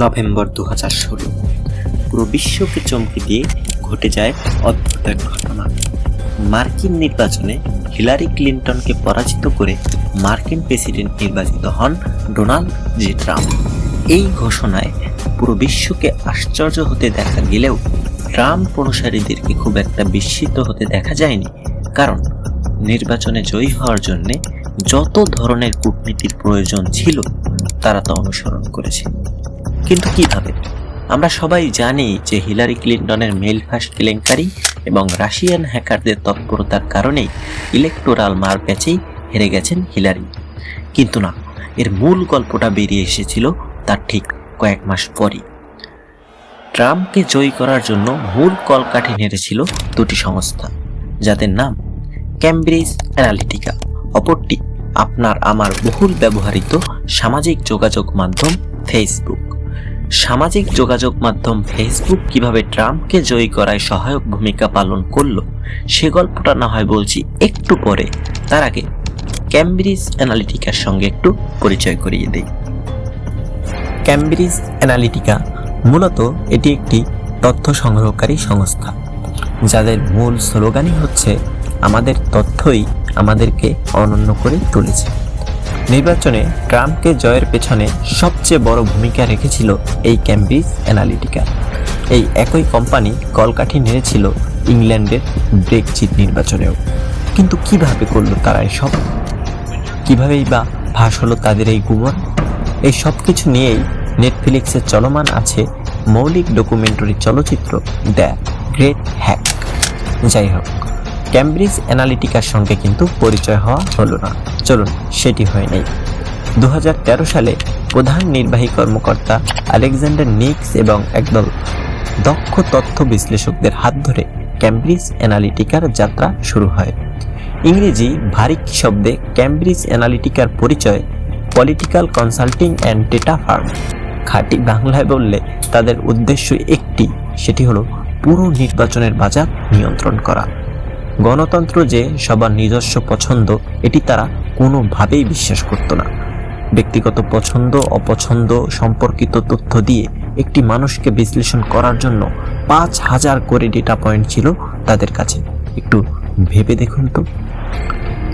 November দু হাজার ষোলো। পুরো বিশ্বকে চমকে দিয়ে ঘটে যায় অদ্ভুত এক ঘটনা। মার্কিন নির্বাচনে হিলারি ক্লিন্টনকে পরাজিত করে মার্কিন প্রেসিডেন্ট নির্বাচিত হন ডোনাল্ড জি ট্রাম্প। এই ঘোষণায় পুরো বিশ্বকে আশ্চর্য হতে দেখা গেলেও ট্রাম্প অনুসারীদেরকে খুব একটা বিস্মিত হতে দেখা যায়নি। কারণ নির্বাচনে জয়ী হওয়ার জন্যে যত ধরনের কূটনীতির প্রয়োজন ছিল, তারা তা অনুসরণ করেছে। কিন্তু কীভাবে? আমরা সবাই জানি যে হিলারি ক্লিন্টনের মেল ফাঁস কেলেঙ্কারি এবং রাশিয়ান হ্যাকারদের তৎপরতার কারণেই ইলেকটোরাল মার প্যাচেই হেরে গেছেন হিলারি। কিন্তু না, এর মূল গল্পটা বেরিয়ে এসেছিল তার ঠিক কয়েক মাস পরই। ট্রাম্পকে জয়ী করার জন্য মূল কলকাঠি নেড়েছিল দুটি সংস্থা, যাদের নাম ক্যামব্রিজ অ্যানালিটিকা অপরটি আপনার আমার বহুল ব্যবহৃত সামাজিক যোগাযোগ মাধ্যম ফেসবুক সামাজিক যোগাযোগ মাধ্যম ফেসবুক কীভাবে ট্রাম্পকে জয়ী করায় সহায়ক ভূমিকা পালন করল, সে গল্পটা না হয় বলছি একটু পরে। তার আগে ক্যামব্রিজ অ্যানালিটিকার সঙ্গে একটু পরিচয় করিয়ে দিই। ক্যামব্রিজ অ্যানালিটিকা মূলত এটি একটি তথ্য সংগ্রহকারী সংস্থা, যাদের মূল স্লোগানই হচ্ছে, আমাদের তথ্যই আমাদেরকে অনন্য করে তুলেছে। নির্বাচনে ট্রাম্পকে জয়ের পেছনে সবচেয়ে বড় ভূমিকা রেখেছিল এই ক্যামব্রিজ অ্যানালিটিকা। এই একই কোম্পানি কলকাঠি নেড়েছিল ইংল্যান্ডের ব্রেকজিট নির্বাচনেও। কিন্তু কীভাবে করল তারা এসব? কীভাবেই বা ভাস হলো তাদের এই গুমর? এই সব কিছু নিয়েই নেটফ্লিক্সে চলমান আছে মৌলিক ডকুমেন্টারি চলচ্চিত্র দ্য গ্রেট হ্যাক। যাই হোক ক্যামব্রিজ অ্যানালিটিকার সঙ্গে কিন্তু পরিচয় হওয়া হলো না। চলুন, সেটি হয় নাই। দু সালে প্রধান নির্বাহী কর্মকর্তা আলেকজান্ডার নিক্স এবং একদল দক্ষ তথ্য বিশ্লেষকদের হাত ধরে ক্যামব্রিজ অ্যানালিটিকার যাত্রা শুরু হয়। ইংরেজি ভারিক শব্দে ক্যামব্রিজ অ্যানালিটিকার পরিচয় political consulting and data firm খাঁটি বাংলায় বললে তাদের উদ্দেশ্য একটি, সেটি হলো পুরো নির্বাচনের বাজার নিয়ন্ত্রণ করা। গণতন্ত্র যে সবার নিজস্ব পছন্দ, এটি তারা কোনোভাবেই বিশ্বাস করতো না। ব্যক্তিগত পছন্দ, অপছন্দ সম্পর্কিত তথ্য দিয়ে একটি মানুষকে বিশ্লেষণ করার জন্য পাঁচ হাজার করে ডেটা পয়েন্ট ছিল তাদের কাছে। একটু ভেবে দেখুন তো।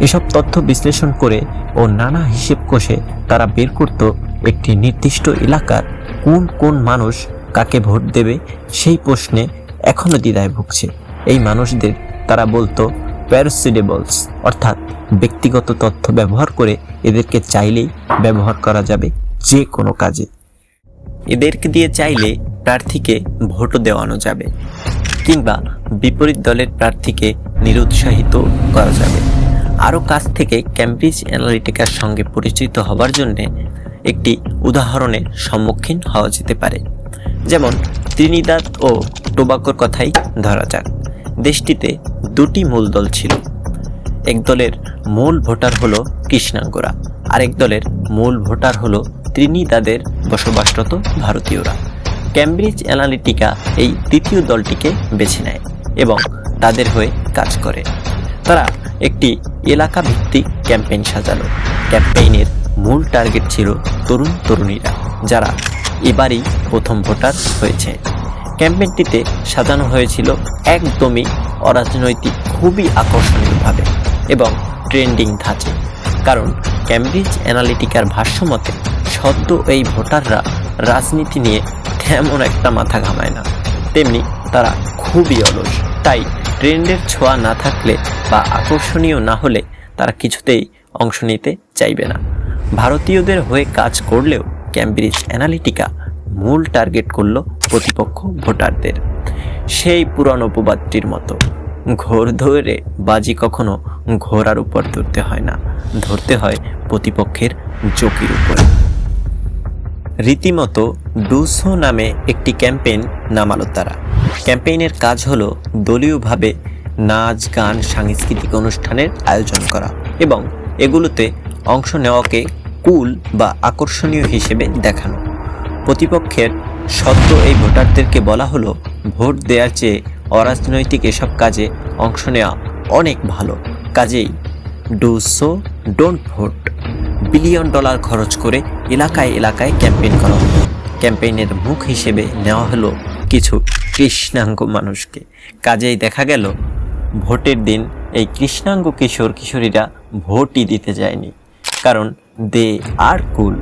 এসব তথ্য বিশ্লেষণ করে ও নানা হিসেব কষে তারা বের করত একটি নির্দিষ্ট এলাকার কোন কোন মানুষ কাকে ভোট দেবে সেই প্রশ্নে এখনও দ্বিধায় ভুগছে। এই মানুষদের তারা বলতো প্যারোসিডেবলস অর্থাৎ ব্যক্তিগত তথ্য ব্যবহার করে এদেরকে চাইলেই ব্যবহার করা যাবে যে কোনো কাজে। এদেরকে দিয়ে চাইলে প্রার্থীকে ভোটও দেওয়ানো যাবে, কিংবা বিপরীত দলের প্রার্থীকে নিরুৎসাহিত করা যাবে। আরও কাছ থেকে ক্যামব্রিজ অ্যানালিটিকার সঙ্গে পরিচিত হবার জন্যে একটি উদাহরণের সম্মুখীন হওয়া যেতে পারে, যেমন ত্রিনিদাদ ও টোবাকোর কথাই ধরা যাক। দেশটিতে দুটি মূল দল ছিল। এক দলের মূল ভোটার হলো কৃষ্ণাঙ্গরা, আরেক দলের মূল ভোটার হলো ত্রিনিদাদের বসবাসরত ভারতীয়রা। ক্যামব্রিজ অ্যানালিটিকা এই তৃতীয় দলটিকে বেছে নেয় এবং তাদের হয়ে কাজ করে। তারা একটি এলাকা ভিত্তিক ক্যাম্পেইন সাজালো। ক্যাম্পেইনের মূল টার্গেট ছিল তরুণ তরুণীরা যারা এবারই প্রথম ভোটার হয়েছে। ক্যাম্পেইনটিতে সাজানো হয়েছিল একদমই অরাজনৈতিক, খুবই আকর্ষণীয়ভাবে এবং ট্রেন্ডিং ধাঁচে। কারণ ক্যামব্রিজ অ্যানালিটিকার ভাষ্যমতে, সদ্য এই ভোটাররা রাজনীতি নিয়ে তেমন একটা মাথা ঘামায় না। তেমনি তারা খুবই অলস। তাই ট্রেন্ডের ছোঁয়া না থাকলে বা আকর্ষণীয় না হলে তারা কিছুতেই অংশ নিতে চাইবে না। ভারতীয়দের হয়ে কাজ করলেও ক্যামব্রিজ অ্যানালিটিকা মূল টার্গেট করল প্রতিপক্ষ ভোটারদের। সেই পুরনো উপবাদটির মতো। ঘোর ধরে বাজি কখনো ঘোড়ার উপর ধরতে হয় না। ধরতে হয় প্রতিপক্ষের চকির উপরে। রীতিমতো ডুসো নামে একটি ক্যাম্পেইন নামালো তারা। ক্যাম্পেইনের কাজ হলো দলীয়ভাবে নাচ, গান, সাংস্কৃতিক অনুষ্ঠানের আয়োজন করা এবং এগুলোতে অংশ নেওয়াকে কুল বা আকর্ষণীয় হিসেবে দেখানো। প্রতিপক্ষের সদ্য এই ভোটারদেরকে বলা হলো, ভোট দেওয়ার চেয়ে অরাজনৈতিক এসব কাজে অংশ নেওয়া অনেক ভালো। কাজেই do so, don't vote. Billion dollar খরচ করে এলাকায় এলাকায় ক্যাম্পেইন করা হলো। ক্যাম্পেইনের মুখ হিসেবে নেওয়া হলো কিছু কৃষ্ণাঙ্গ মানুষকে। কাজেই দেখা গেল, ভোটের দিন এই কৃষ্ণাঙ্গ কিশোর কিশোরীরা ভোটই দিতে যায়নি। কারণ দে আর কুল।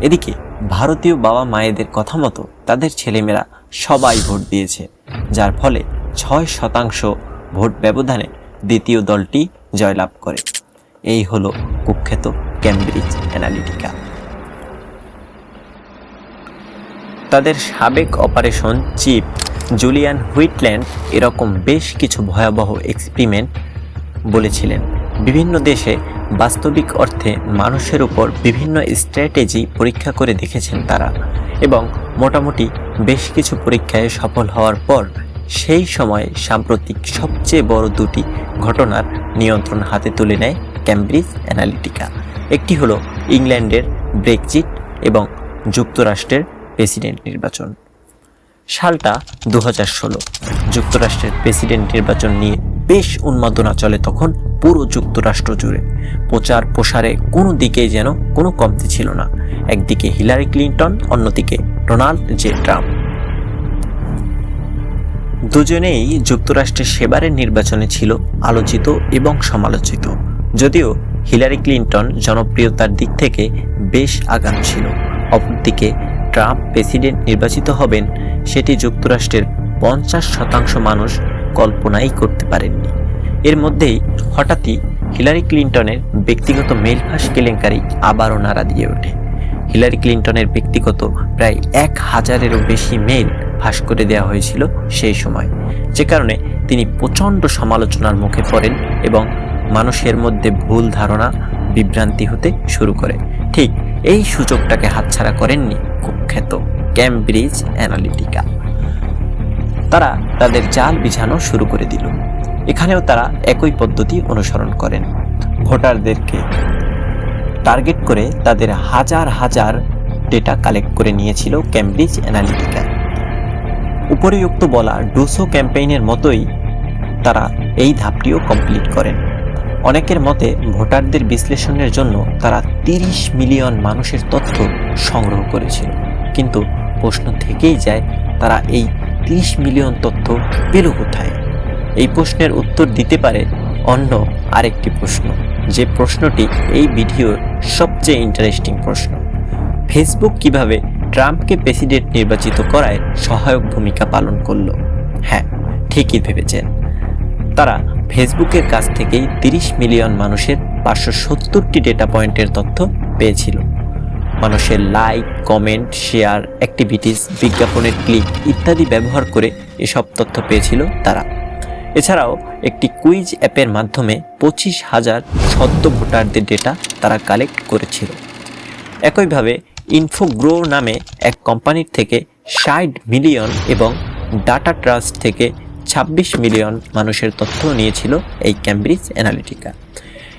এদিকে ভারতীয় বাবা মায়েদের কথা মতো তাদের ছেলেমেয়েরা সবাই ভোট দিয়েছে, যার ফলে ছয় শতাংশ ভোট ব্যবধানে দ্বিতীয় দলটি জয়লাভ করে। এই হলো কুখ্যাত ক্যামব্রিজ অ্যানালিটিকা তাদের সাবেক অপারেশন চিফ জুলিয়ান হুইটল্যান্ড এরকম বেশ কিছু ভয়াবহ এক্সপেরিমেন্ট বলেছিলেন। বিভিন্ন দেশে বাস্তবিক অর্থে মানুষের উপর বিভিন্ন স্ট্র্যাটেজি পরীক্ষা করে দেখেছেন তারা এবং মোটামুটি বেশ কিছু পরীক্ষায় সফল হওয়ার পর সেই সময় সাম্প্রতিক সবচেয়ে বড় দুটি ঘটনার নিয়ন্ত্রণ হাতে তুলে নেয় ক্যামব্রিজ অ্যানালিটিকা একটি হলো ইংল্যান্ডের ব্রেক্সিট এবং যুক্তরাষ্ট্রের প্রেসিডেন্ট নির্বাচন। সালটা দু যুক্তরাষ্ট্রের প্রেসিডেন্ট নির্বাচন নিয়ে বেশ উন্মাদনা চলে তখন পুরো যুক্তরাষ্ট্র জুড়ে। প্রচার প্রসারে কোনো দিকেই যেন কোনো কমতি ছিল না। একদিকে হিলারি ক্লিন্টন, অন্যদিকে ডোনাল্ড জে ট্রাম্প। দুজনেই যুক্তরাষ্ট্রের সেবারের নির্বাচনে ছিল আলোচিত এবং সমালোচিত। যদিও হিলারি ক্লিন্টন জনপ্রিয়তার দিক থেকে বেশ আগাম ছিল। অপরদিকে ট্রাম্প প্রেসিডেন্ট নির্বাচিত হবেন, সেটি যুক্তরাষ্ট্রের পঞ্চাশ শতাংশ মানুষ কল্পনাই করতে পারেননি। এর মধ্যেই হঠাৎই হিলারি ক্লিন্টনের ব্যক্তিগত মেল ফাঁস কেলেঙ্কারি আবারও নাড়া দিয়ে ওঠে। হিলারি ক্লিন্টনের ব্যক্তিগত প্রায় এক হাজারেরও বেশি মেল ফাঁস করে দেওয়া হয়েছিল সেই সময়। যে কারণে তিনি প্রচণ্ড সমালোচনার মুখে পড়েন এবং মানুষের মধ্যে ভুল ধারণা, বিভ্রান্তি হতে শুরু করে। ঠিক এই সুযোগটাকে হাতছাড়া করেননি কুখ্যাত ক্যামব্রিজ অ্যানালিটিকা তারা তাদের জাল বিছানো শুরু করে দিল। এখানেও তারা একই পদ্ধতি অনুসরণ করেন। ভোটারদেরকে টার্গেট করে তাদের হাজার হাজার ডেটা কালেক্ট করে নিয়েছিল ক্যামব্রিজ অ্যানালিটিকা উপরিউক্ত বলা ডুসো ক্যাম্পেইনের মতোই তারা এই ধাপটিও কমপ্লিট করেন। অনেকের মতে ভোটারদের বিশ্লেষণের জন্য তারা তিরিশ মিলিয়ন মানুষের তথ্য সংগ্রহ করেছিল। কিন্তু প্রশ্ন থেকেই যায়, তারা এই তিরিশ মিলিয়ন তথ্য পেল কোথায়? এই প্রশ্নের উত্তর দিতে পারে অন্য আরেকটি প্রশ্ন, যে প্রশ্নটি এই ভিডিওর সবচেয়ে ইন্টারেস্টিং প্রশ্ন। ফেসবুক কীভাবে ট্রাম্পকে প্রেসিডেন্ট নির্বাচিত করায় সহায়ক ভূমিকা পালন করল? হ্যাঁ ঠিকই ভেবেছেন। তারা ফেসবুকের কাছ থেকেই তিরিশ মিলিয়ন মানুষের পাঁচশো সত্তরটি ডেটা পয়েন্টের তথ্য পেয়েছিল। মানুষের লাইক কমেন্ট শেয়ার অ্যাক্টিভিটিস বিজ্ঞাপনের ক্লিক ইত্যাদি ব্যবহার করে এসব তথ্য পেয়েছিল তারা। এছাড়াও একটি কুইজ অ্যাপের মাধ্যমে পঁচিশ হাজার সদ্য ভোটারদের ডেটা তারা কালেক্ট করেছিল। একইভাবে ইনফোগ্রো নামে এক কোম্পানির থেকে ষাট মিলিয়ন এবং ডাটা ট্রাস্ট থেকে ছাব্বিশ মিলিয়ন মানুষের তথ্য নিয়েছিল এই ক্যামব্রিজ অ্যানালিটিকা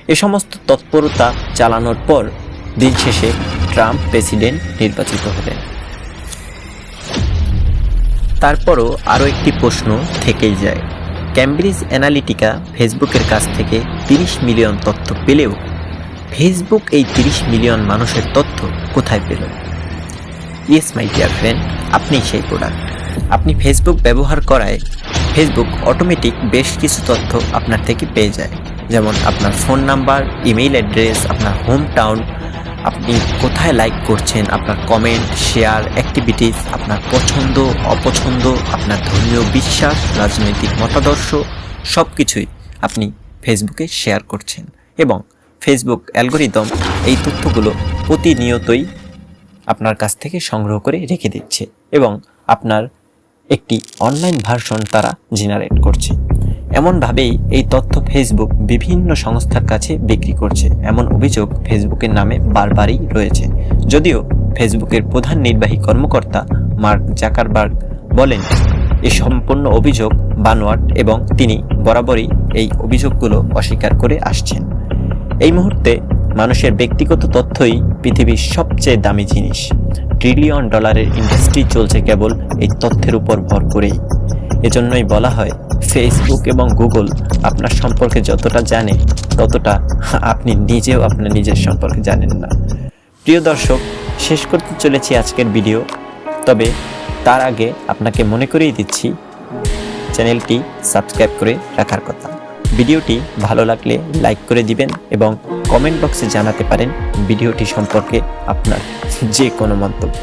এ সমস্ত তৎপরতা চালানোর পর দিন শেষে ট্রাম্প প্রেসিডেন্ট নির্বাচিত হলেন। তারপরও আরও একটি প্রশ্ন থেকেই যায়। ক্যামব্রিজ অ্যানালিটিকা ফেসবুকের কাছ থেকে তিরিশ মিলিয়ন তথ্য পেলেও ফেসবুক এই তিরিশ মিলিয়ন মানুষের তথ্য কোথায় পেল? ইয়েস মাই ডিয়ার ফ্রেন্ড আপনি সেই প্রোডাক্ট আপনি ফেসবুক ব্যবহার করায় ফেসবুক অটোমেটিক বেশ কিছু তথ্য আপনার থেকে পেয়ে যায়। যেমন আপনার ফোন নাম্বার ইমেইল অ্যাড্রেস আপনার হোম টাউন আপনি কোথায় লাইক করছেন, আপনার কমেন্ট শেয়ার অ্যাক্টিভিটিস আপনার পছন্দ, অপছন্দ, আপনার ধর্মীয় বিশ্বাস, রাজনৈতিক মতাদর্শ সব কিছুই আপনি ফেসবুকে শেয়ার করছেন এবং ফেসবুক অ্যালগোরিদম এই তথ্যগুলো প্রতিনিয়তই আপনার কাছ থেকে সংগ্রহ করে রেখে দিচ্ছে এবং আপনার একটি অনলাইন ভার্সন তারা জেনারেট করছে। এমনভাবেই এই তথ্য ফেসবুক বিভিন্ন সংস্থার কাছে বিক্রি করছে। এমন অভিযোগ ফেসবুকের নামে বারবারই রয়েছে। যদিও ফেসবুকের প্রধান নির্বাহী কর্মকর্তা মার্ক জাকারবার্গ বলেন, এ সম্পূর্ণ অভিযোগ বানোয়াট এবং তিনি বরাবরই এই অভিযোগগুলো অস্বীকার করে আসছেন। এই মুহূর্তে মানুষের ব্যক্তিগত তথ্যই পৃথিবীর সবচেয়ে দামি জিনিস। ট্রিলিয়ন ডলারের ইন্ডাস্ট্রি চলছে কেবল এই তথ্যের উপর ভর করেই। এজন্যই বলা হয় ফেসবুক এবং গুগল আপনার সম্পর্কে যতটা জানে, ততটা আপনি নিজেও আপনার নিজের সম্পর্কে জানেন না। প্রিয় দর্শক, শেষ করতে চলেছি আজকের ভিডিও তবে তার আগে আপনাকে মনে করিয়ে দিচ্ছি, চ্যানেলটি সাবস্ক্রাইব করে রাখার কথা। ভিডিওটি ভালো লাগলে লাইক করে দিবেন এবং কমেন্ট বক্সে জানাতে পারেন ভিডিওটি সম্পর্কে আপনার যে কোনো মন্তব্য।